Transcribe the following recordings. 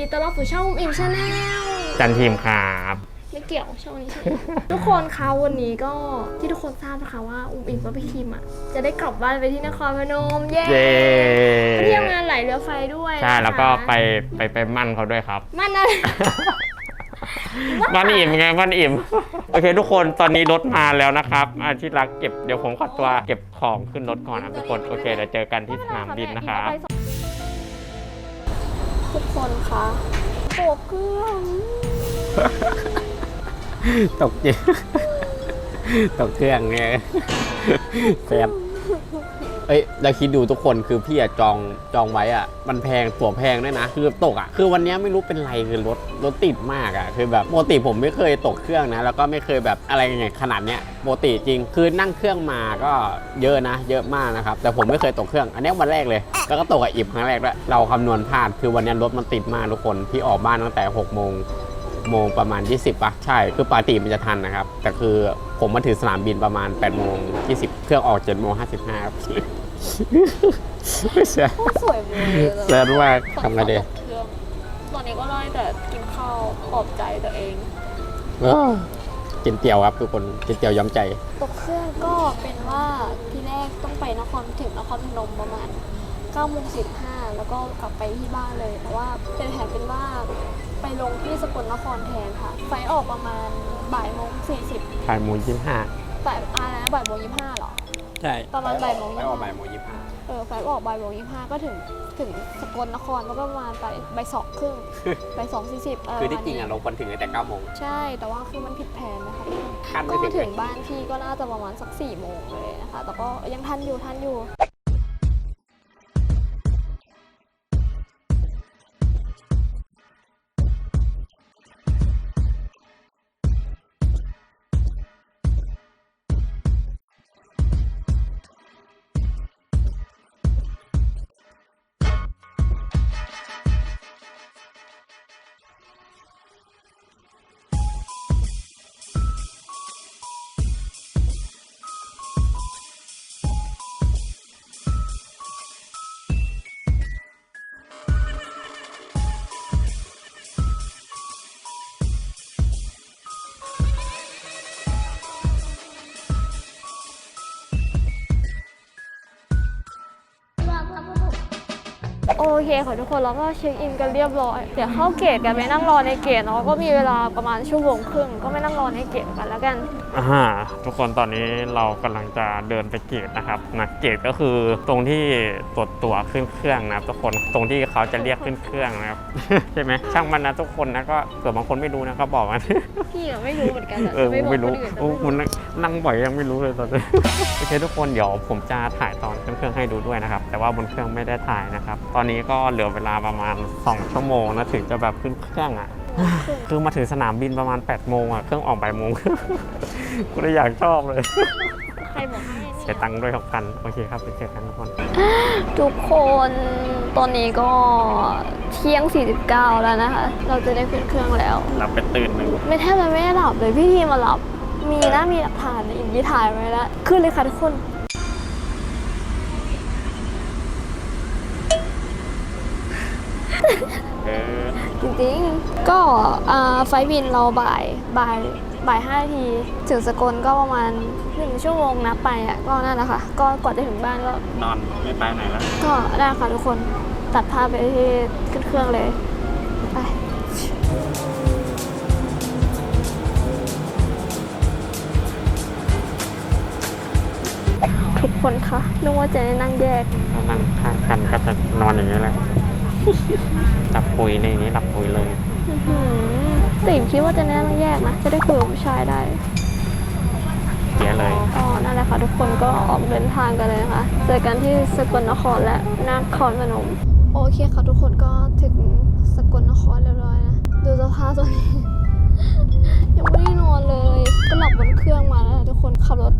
วัสดีค่ะยินดีต้อนรับสู่ช่องอิมชาแนลจันทีมครับไม่เกี่ยวช่องนี้ทุกคนคะวันนี้ก็ที่ทุกคนทราบนะคะว่าอุ้มอิมกับพี่คิมอะจะได้กลับบ้านไปที่นครพนมเย้เย้ไปเที่ยวงานไหลเรือไฟด้วยใช่นะคะแล้วก็ไปไปไปมั่นเขาด้วยครับ มันอะไร มั่นอิ่มไงมั่นอิ่ม โอเค ทุกคนตอนนี้รถมาแล้วนะครับอาที่รักเก็บเดี๋ยวผมขอตัวเก็บของขึ้นรถก่อนนะทุกคนโอเคเดี๋ยวเจอกันที่สนามบินนะครับทุก คนคะโบกเครื่องตกจริงตกเครื่องเนี่ยแซ่บ เอ้ยแล้วคิดดูทุกคนคือพี่อะจองจองไว้อะมันแพงตั๋วแพงด้วยนะ คือตกอะคือวันนี้ไม่รู้เป็นไรคือรถรถติดมากอะคือแบบปกติผมไม่เคยตกเครื่องนะ แล้วก็ไม่เคยแบบอะไรอย่างเงี้ยขนาดเนี้ยปกติจริง คือนั่งเครื่องมาก็เยอะนะ เยอะมากนะครับ แต่ผมไม่เคยตกเครื่อง อันนี้วันแรกเลยแล้วก็ตกกับอิบครั้งแรกด้วยเราคำนวณพลาดคือวันนี้รถมันติดมากทุกคนพี่ออกบ้านตั้งแต่6โมง โมงประมาณ 20ปะใช่ คือปกติมันจะทันนะครับ แต่คือผมมาถึงสนามบินประมาณ8โมง20 เครื่องออก7โมง55ครับเสียโคตรสวยเลยเสียมากทำไงดีเครื่องตอนนี้ก็ได้แต่กินข้าวปลอบใจตัวเองเออกินเตี๋ยวครับทุกคนกินเตี๋ยวย้อมใจตกเครื่องก็เป็นว่าที่แรกต้องไปนครถึงนครพนมประมาณ9โมง45แล้วก็กลับไปที่บ้านเลย แต่ว่าเป็นแผนเป็นว่า ไปลงที่สกลนครแทนค่ะ ไฟล์ออกประมาณบ่ายโมง40ขายหมูยี่ห้าบ่ายอะไรนะบ่ายโมง25เหรอ ใช่ประมาณบ่ายโมงไปออกบ่ายโมงยี่ห้าเออไฟล์ออกบ่ายโมง25ก็ถึงถึงสกลนครแล้วก็ประมาณไปบ่ายสองครึ่งบ่ายสองสี่สิบอะไรคือประที่มาณจริงนี้อะเราควรถึงตั้งแต่9โมงใช่แต่ว่าคือมันผิดแผนนะคะคาดไม่ก็ถึงถึเลงยบ้านพี่ก็น่าจะประมาณสักสี่โมงเลยนะคะแต่ก็ยังทันอยู่ทันอยู่ โอเคค่ะทุกคนแล้วก็เช็คอินกันเรียบร้อย เดี๋ยวเข้าเกตกันไปนั่งรอในเกตเนาะก็มีเวลาประมาณชั่วโมงครึ่งก็ไม่นั่งรอในเกตกันแล้วกัน อ่าทุกคนตอนนี้เรากำลังจะเดินไปเกตนะครับนะเกตก็คือตรงที่ตรวจตั๋วขึ้นเครื่องนะครับทุกคนตรงที่เขาจะเรียกขึ้นเครื่องนะครับใช่ไหมช่างมันนะทุกคนนะก็เผื่อบางคนไม่รู้นะก็บอกมันพี่อะไม่รู้เหมือนกันแต่เออจะไม่บอกไม่ครู้นอื่นโอ้คุณนั่งบ่อยยังไม่รู้เลยตอนนี้โอเคทุกคนเดี๋ยวผมจะถ่ายตอนขึ้นเครื่องให้ดูด้วยนะครับ แต่ว่าบนเครื่องไม่ได้ถ่ายนะครับ ตอนนี้ก็เหลือเวลาประมาณ 2 ชั่วโมงนะถึงจะแบบขึ้นเครื่องอะ คือมาถึงสนามบินประมาณ8โมงอะ เครื่องออกบ่ายโมง กูเลยอยากชอบเลย ใครบอกให้เสียตังค์ด้วยหกพันโอเคครับไปเจอกันทุกคน ทุกคนตอนนี้ก็เที่ยง 49 แล้วนะคะ เราจะได้ขึ้นเครื่องแล้ว หลับไปตื่นหนึ่งไม่แทบจะไม่ได้หลับเลยพี่ทีมาหลับ มีนะมีหลักฐานในอินที่ถ่ายไว้แล้วขึ้นเลยค่ะทุกคน เออ จริงๆ ก็อ่าไฟล์บินเราบ่ายบ่ายบ่ายห้านาทีถึงสกลก็ประมาณหนึ่งชั่วโมงนับไปอะก็นั่นแหละค่ะ ก็กว่าจะถึงบ้านก็นอนไม่ไปไหนแล้วก็ได้ค่ะทุกคนตัดภาพไปที่ขึ้นเครื่องเลยไปทุกคนคะนึกว่าจะได้นั่งแยกเรานั่งข้างกันก็จะนอนอย่างนี้แหละ หลับปุยในนี้หลับปุยเลยอื้อหือแต่อิ่มคิดว่าจะได้นั่งแยกนะ จะได้คุยกับผู้ชายได้เสียเลยก็นั่นแหละค่ะ ทุกคนก็ออกเดินทางกันเลยนะคะ เจอกันที่สกลนครและนครพนม โอเคค่ะทุกคนก็ถึงสกลนครเรียบร้อยนะ ดูสภาพตอนนี้ ยังไม่ได้นอนเลยก็หลับบนเครื่องมาแล้วนะทุกคนขับรถ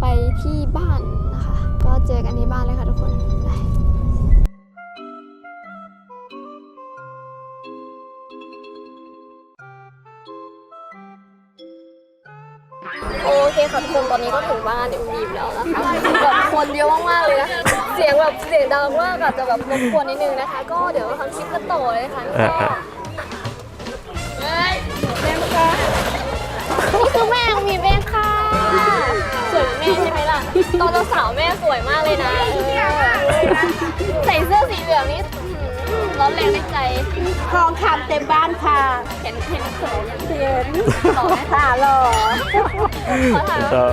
ไปที่บ้านนะคะ ก็เจอกันที่บ้านเลยค่ะทุกคน คค่ะทุกคนตอนนี้ก็ถึงบ้านเดี๋ยวมีบแล้วนะคะแบบคนเยอะมากๆเลยนะเสียงแบบเสียงดังมากอาจจะแบบรบกวนนิดนึงนะคะ ก็เดี๋ยวทำคลิปกันต่อเลยค่ะก็เฮ้ยแม่ค่ะนี่คือแม่ของมีเองค่ะสวยแม่ใช่ไหมล่ะตอนเราสาวแม่สวยมากเลยนะใส่เสื้อสีเหลืองนี้ ร้อนแรงในใจทองคำเต็มบ้านค่ะเห็นเห็นสวยเทียนหล่อไหมค่ะหล่อขอถามก็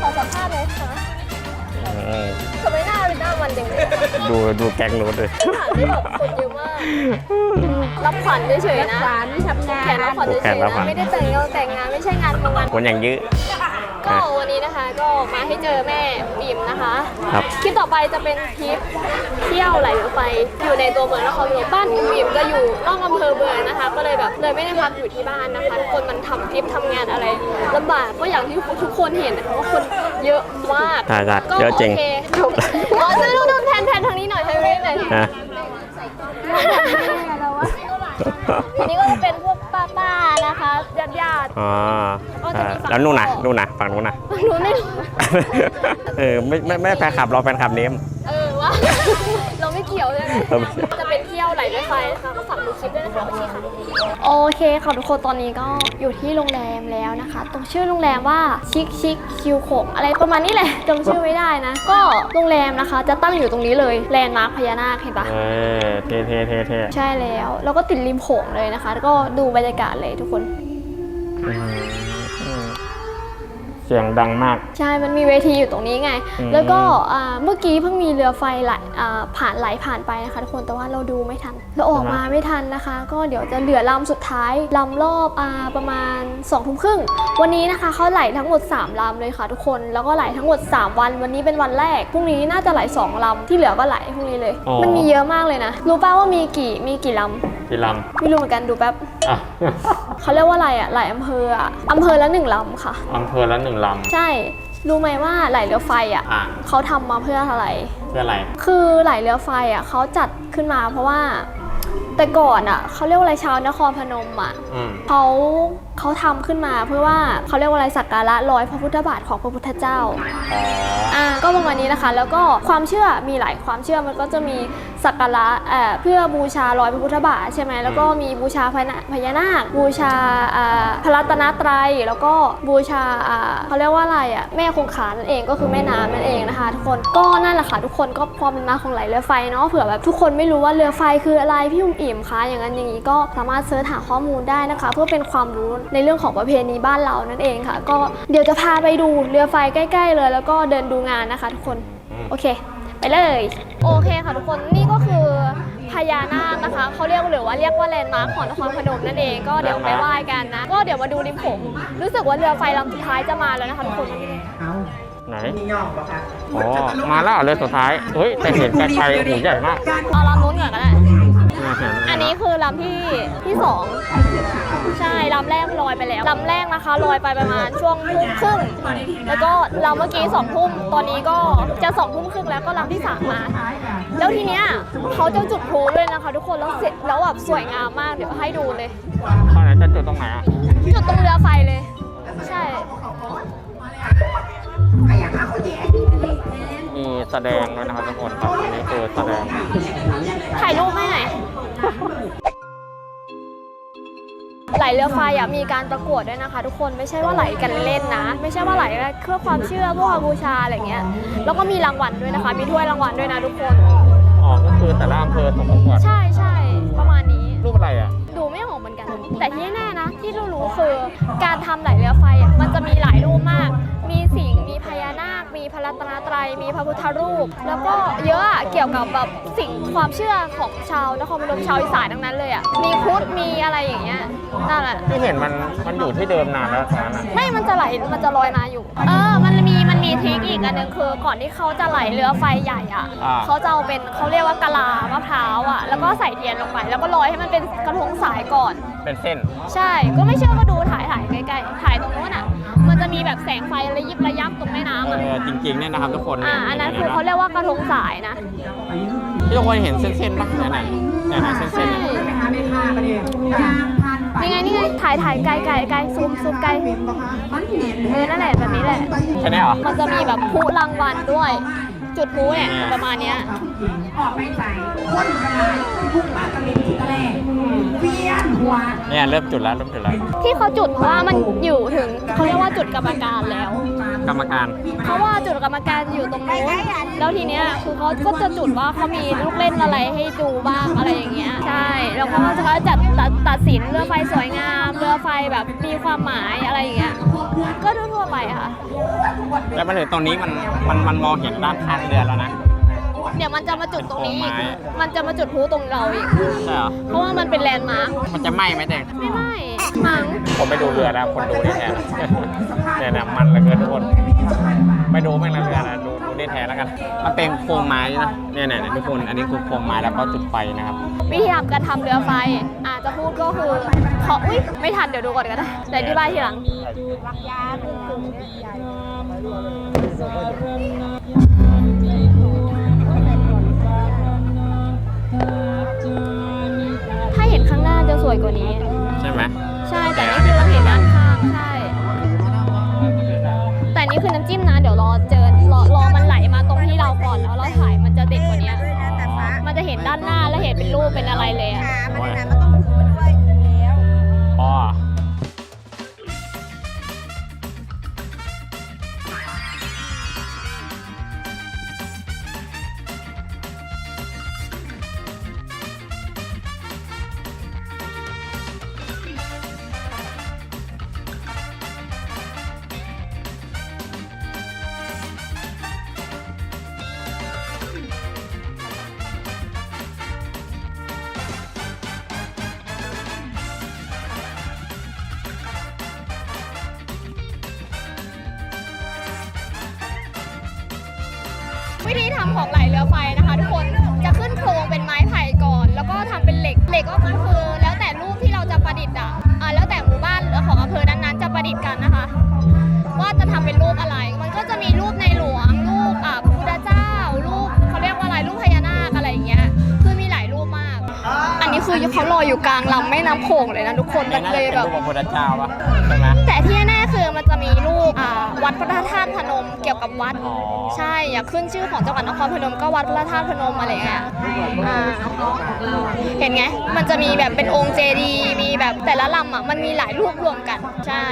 ขอสัมภาษณ์เลยค่ะเออทำไมหน้าเป็นหน้ามันจังเลยดูดูแก๊งนู้นเลยถามที่แบบคนเยอะมากรับขวัญเฉยๆนะสารทำงานแขนรับขวัญเฉยๆนะไม่ได้แต่งงานแต่งงานไม่ใช่งานทำงานคนอย่างยื้อ ก็วันนี้นะคะก็มาให้เจอแม่บีมนะคะครับ คลิปต่อไปจะเป็นคลิปเที่ยวไหลเรือไฟอยู่ในตัวเมืองนครพนมบ้านบีมก็อยู่นอกอำเภอเมืองนะคะ ก็เลยแบบเลยไม่ได้พักอยู่ที่บ้านนะคะทุกคนมันทำคลิปทำงานอะไรลำบากก็อย่างที่ทุกคนเห็นนะคะว่าคนเยอะมากใช่ใช่ก็เยอะจริง โอเคอ๋อซื้อดูแทนแทนทางนี้หน่อยทางนี้หน่อย นะ อันนี้ก็จะเป็นพวกป้าๆนะคะญาติญาติอ๋อก็จะมีฝั่ง แล้วนู่นน่ะนู่นน่ะฝั่งนู้นน่ะๆหนูไม่รู้เออไม่ไม่ไม่แฟนคลับเราแฟนคลับเนม เออว่า เราไม่เกี่ยวใช่ไหมเราไม่เกี่ยว จะเป็นเที่ยวไหลรถไฟนะคะก็ฝากดูคลิปด้วยนะคะโอเคค่ะโอเคค่ะทุกคนตอนนี้ก็อยู่ที่โรงแรมแล้วนะคะ ตรงชื่อโรงแรมว่าชิคชิคคิวโขงอะไรประมาณนี้แหละจำชื่อไม่ได้นะ ก็โรงแรมนะคะ จะตั้งอยู่ตรงนี้เลยแลนด์มาร์คพญานาคเห็นปะ เออเท่เท่เท่เท่ใช่แล้ว แล้วก็ติดริมโขงเลยนะคะ แล้วก็ดูบรรยากาศเลยทุกคน อืมอืม เสียงดังมาก ใช่ มันมีเวทีอยู่ตรงนี้ไง อืม แล้วก็อ่าเมื่อกี้เพิ่งมีเรือไฟไหลอ่าผ่านไหลผ่านไปนะคะทุกคน แต่ว่าเราดูไม่ทัน เราออกมาไม่ทันนะคะ ก็เดี๋ยวจะเหลือลำสุดท้ายลำรอบอ่าประมาณ2องทุ่มครึ่ง วันนี้นะคะเขาไหลทั้งหมด 3ลำเลยค่ะทุกคน แล้วก็ไหลทั้งหมด 3 วัน วันนี้เป็นวันแรก พรุ่งนี้น่าจะไหล2ลำที่เหลือก็ไหลพรุ่งนี้เลย อ๋อ มันมีเยอะมากเลยนะ รู้ป่าว่ามีกี่มีกี่ล พี่ลำไม่รู้เหมือนกันดูแป๊บำอะ เขาเรียกว่าอะไรอะไหลอำเภออะอำเภอละหนึ่งลำค่ะ อำเภอละหนึ่งลใช่รู้ไหมว่าไหลเรือไฟอะำอะเขาทำมาเพื่ออะไร เพื่ออะไร คือไหลเรือไฟอะเขาจัดขึ้นมาเพราะว่า แต่ก่อนอะเขาเรียกว่าอะไรชาวนครพนมอะ อืมเขา เขาทำขึ้นมาเพื่อว่าเขาเรียกว่าอะไรสักการะรอยพระพุทธบาทของพระพุทธเจ้าอ๋ออ่าก็ประมาณนี้นะคะ แล้วก็ความเชื่อมีหลายความเชื่อมันก็จะมีสักการะเอ่อเพื่อบูชารอยพระพุทธบาทใช่ไหมแล้วก็มีบูชาพญาพญานาค บูชาอ่าพระรัตนตรัย แล้วก็บูชาอ่าเขาเรียกว่าอะไรอะแม่คงคานั่นเองก็คือแม่น้ำนั่นเองนะคะ ทุกคนก็นั่นแหละค่ะทุกคนก็พอเป็นมาของไหลเรือไฟเนาะเผื่อแบบทุกคนไม่รู้ว่าเรือไฟคืออะไรพี่อุ้มอิ่มคะอย่างนั้นอย่างนี้ก็สามารถเสิร์ชหาข้อมูลได้นะคะ เพื่อเป็นความรู้ในเรื่องของประเพณีบ้านเรานั่นเองค่ะ ก็เดี๋ยวจะพาไปดูเรือไฟใกล้ ๆ เลย แล้วก็เดินดูงานนะคะ ทุกคนอืมโอเค ไปเลย โอเคค่ะทุกคนนี่ก็คือพญานาคนะคะเขาเรียกหรือว่าเรียกว่าแลนด์มาร์คของนครพนมนั่นเองก็เดี๋ยวไปไหว้กันนะ ก็เดี๋ยวมาดูริมโขงรู้สึกว่าเรือไฟลำสุดท้ายจะมาแล้วนะคะทุกคนไหนอ๋อมาแล้วเหรอเลยสุดท้ายเฮ้ยแต่เห็นไกลๆโอ้โหใหญ่มากเอาลำนู้นก่อนก็ได้ น่าเห็นอันนี้คือลำที่ที่สองใช่ลำแรกลอยไปแล้วลำแรกนะคะลอยไปประมาณช่วงทุ่มครึ่งแล้วก็ลำเมื่อกี้สองทุ่มตอนนี้ก็จะสองทุ่มครึ่งแล้วก็ลำที่สามมาแล้วทีเนี้ยเขาจะจุดพลุด้วยนะคะ ทุกคนแล้วเสร็จแล้วแบบสวยงามมากเดี๋ยวให้ดูเลยข้างไหนจะจุดตรงไหนอะจุดตรงเรือไฟเลย ใช่มีแสดงด้วยนะครับทุกคนครับอันนี้คือแสดงถ่ายรูปให้หน่อย ไหลเรือไฟอะมีการประกวดด้วยนะคะ ทุกคนไม่ใช่ว่าไหลกันเล่นนะ ไม่ใช่ว่าไหลเพื่อความเชื่อเพื่อความบูชาอะไรเงี้ยแล้วก็มีรางวัลด้วยนะคะ มีถ้วยรางวัลด้วยนะทุกคนอ๋อก็คือแต่ละอำเภอส่งประกวดใช่ใช่ประมาณนี้รูปอะไรอะดูไม่ออกเหมือนกัน แต่ที่แน่ๆนะ ที่รู้ๆคือการทำไหลเรือไฟอะมันจะมีหลายรูปมาก มีสิงห์ มีพญานาคมีพระรัตนตรัย มีพระพุทธรูป แล้วก็เยอะอะเกี่ยวกับแบบสิ่งความเชื่อของชาวนครพนมชาวอีสานทั้งนั้นเลยอะ มีครุฑมีอะไรอย่างเงี้ย นั่นแหละ ที่เห็นมันมันอยู่ที่เดิมนานแล้วตอนนั้นอะไม่มันจะไหล มันจะลอยมาอยู่ เออ มันมี มันมีทริคอีกอันหนึ่งคือก่อนที่เขาจะไหลเรือไฟใหญ่อะ อ่า เขาจะเอาเป็นเขาเรียกว่ากะลามะพร้าวอะ แล้วก็ใส่เทียนลงไป แล้วก็ลอยให้มันเป็นกระทงสายก่อน เป็นเส้น ใช่ ก็ไม่เชื่อก็ดูถ่ายถ่ายใกล้ๆ ถ่ายตรงนู้นอะ มันจะมีแบบแสงไฟระยิบระยับตรงแม่น้ำเออะอจริงๆเนี่ยนะครับทุกคนอ่าอันนั้นคือเขาเรียกว่ากระทงสายนะ ที่ทุกคนเห็นเส้นๆป่ะไหนไหนไหนๆเส้นๆใช่เนี่ยนี่ไงนี่ไงถ่ายถ่ายไกลไกลไกลซูมซูมไกลเออนั่นแหละแบบนี้แหละ ใช่ไหมเหรอ มันจะมีแบบพลุรางวัลด้วย จุดพลุเนี่ยประมาณเนี้ยเนี่ยเริ่มจุดแล้วเริ่มจุดแล้วที่เขาจุดเพราะว่ามันอยู่ถึงเขาเรียกว่าจุดกรรมการแล้ว กรรมการ เพราะว่าจุดกรรมการอยู่ตรงนู้นแล้วทีเนี้ยคือเขาก็จะจุดว่าเขามีลูกเล่นอะไรให้ดูบ้างอะไรอย่างเงี้ยใช่แล้วเขาก็จะจัดตัดตัดสินเรือไฟสวยงามเรือไฟแบบมีความหมายอะไรอย่างเงี้ยก็ทั่วๆไปค่ะแล้วมาถึงตรงนี้มันมันมันมองเห็นด้านข้างเรือแล้วนะ เดี๋ยวมันจะมาจุดตรงนี้เป็นโคมไม้มันจะมาจุดพลุตรงเราอีก ใช่เหรอ เพราะว่ามันเป็นแลนด์มาร์ค มันจะไหม้ไหมเด็กไม่ไม่มั้งผมไม่ดูเรือนะคนดูได้แทนเนี่ยนะมันเหลือเกินทุกคน ไม่ดูแม่งละเรือนะดูดูได้แทนแล้วกัน มันเป็นโครงไม้นะเนี่ยเนี่ยเนี่ยทุกคน อันนี้คือโครงไม้แล้วก็จุดไฟนะครับ วิธีทำการทำเรือไฟ อาจจะพูดก็คือขออุ้ยไม่ทันเดี๋ยวดูก่อนก็ได้แต่อธิบายทีหลังถ้า กว่านี้ ใช่ไหมใช่แต่นี่คือเราเห็นด้านข้างใช่ แต่นี่คือน้ำจิ้มนะ เดี๋ยวรอเจอรอรอมันไหลมาตรงที่เราก่อนแล้วเราถ่ายมันจะเด็ดกว่านี้ มันจะเห็นด้านหน้าแล้วเห็นเป็นรูปเป็นอะไรเลยอะอ๋อ อเขาลอยอยู่กลางลำแม่น้ำโขงเลยนะทุกคนมันน่าเลจะยเป็นแบบรูปพระพุทธเจ้าปะใช่ไหม แต่ที่แน่ๆคือมันจะมีรูปอ่าวัดพระธาตุพนมเกี่ยวกับวัด อ๋อ ใช่อยากขึ้นชื่อของจังหวัดนครพนมก็วัดพระธาตุพนมอะไรเงี้ยอ่าเห็นไง มันจะมีแบบเป็นองค์เจดีย์มีแบบแต่ละลำอะมันมีหลายรูปรวมกัน ใช่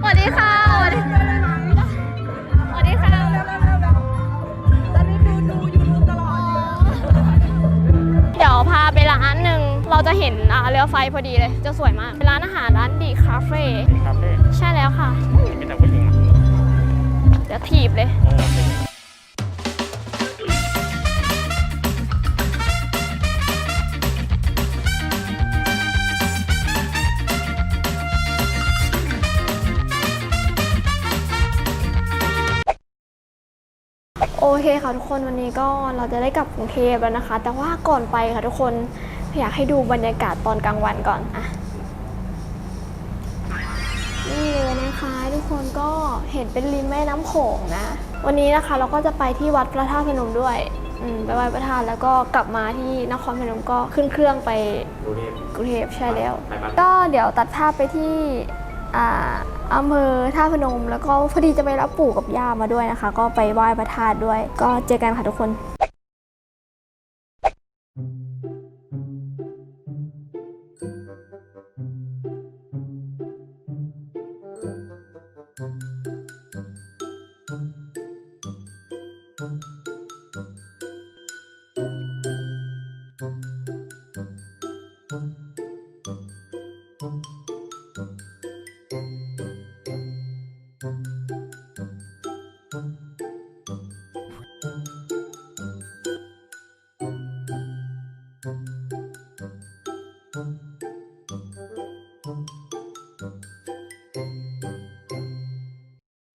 สวัสดีค่ะ เราจะเห็นอ่าเรือไฟพอดีเลย จะสวยมากเป็นร้านอาหารร้านดีคาเฟ่คาเฟ่ใช่แล้วค่ะ มีแต่ผู้หญิงนะเดี๋ยวถีบเลยเออโอเคค่ะทุกคนวันนี้ก็เราจะได้กลับกรุงเทพแล้วนะคะ แต่ว่าก่อนไปค่ะทุกคน อยากให้ดูบรรยากาศตอนกลางวันก่อนอะนี่เลยนะคะทุกคนก็เห็นเป็นริมแม่น้ำโขงนะ วันนี้นะคะเราก็จะไปที่วัดพระธาตุพนมด้วยอืมไปไหว้พระธาตุแล้วก็กลับมาที่นครพนมก็ขึ้นเครื่องไปดูดิกรุงเทพใช่แล้วไปบ้านก็เดี๋ยวตัดภาพไปที่อ่าอำเภอท่าพนม แล้วก็พอดีจะไปรับปู่กับย่ามาด้วยนะคะ ก็ไปไหว้พระธาตุด้วย ก็เจอกันค่ะทุกคน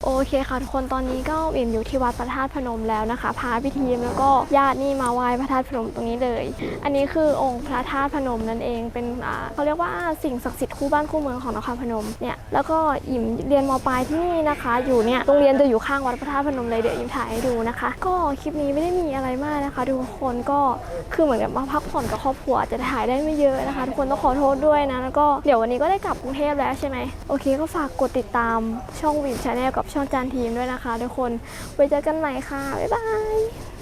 อโอเคค่ะทุกคนตอนนี้ก็วินอยู่ที่วัดพระธาตุพนมแล้วนะคะ พาพี่ทีมแล้วก็ญาตินี่มาไหว้พระธาตุพนมตรงนี้เลย อันนี้คือองค์พระธาตุพนมนั่นเองเป็นเขาเรียกว่าสิ่งศักดิ์สิทธิ์คู่บ้านคู่เมืองของนครพนมเนี่ยแล้วก็อิ่มเรียนมปลายที่นี่นะคะ อยู่เนี่ยโรงเรียนจะอยู่ข้างวัดพระธาตุพนมเลยเดี๋ยวอิ่มถ่ายให้ดูนะคะ ก็คลิปนี้ไม่ได้มีอะไรมากนะคะ ทุกคนก็คือเหมือนกับมาพักผ่อนกับครอบครัวอาจจะถ่ายได้ไม่เยอะนะคะ ทุกคนต้องขอโทษด้วยนะแล้วก็เดี๋ยววันนี้ก็ได้กลับกรุงเทพแล้วใช่ไหมโอเคก็ฝากกดติดตามช่องวินชาแนลกับช่องจานทีมด้วยนะคะ ทุกคนไว้เจอกันใหม่ค่ะ บ๊ายบาย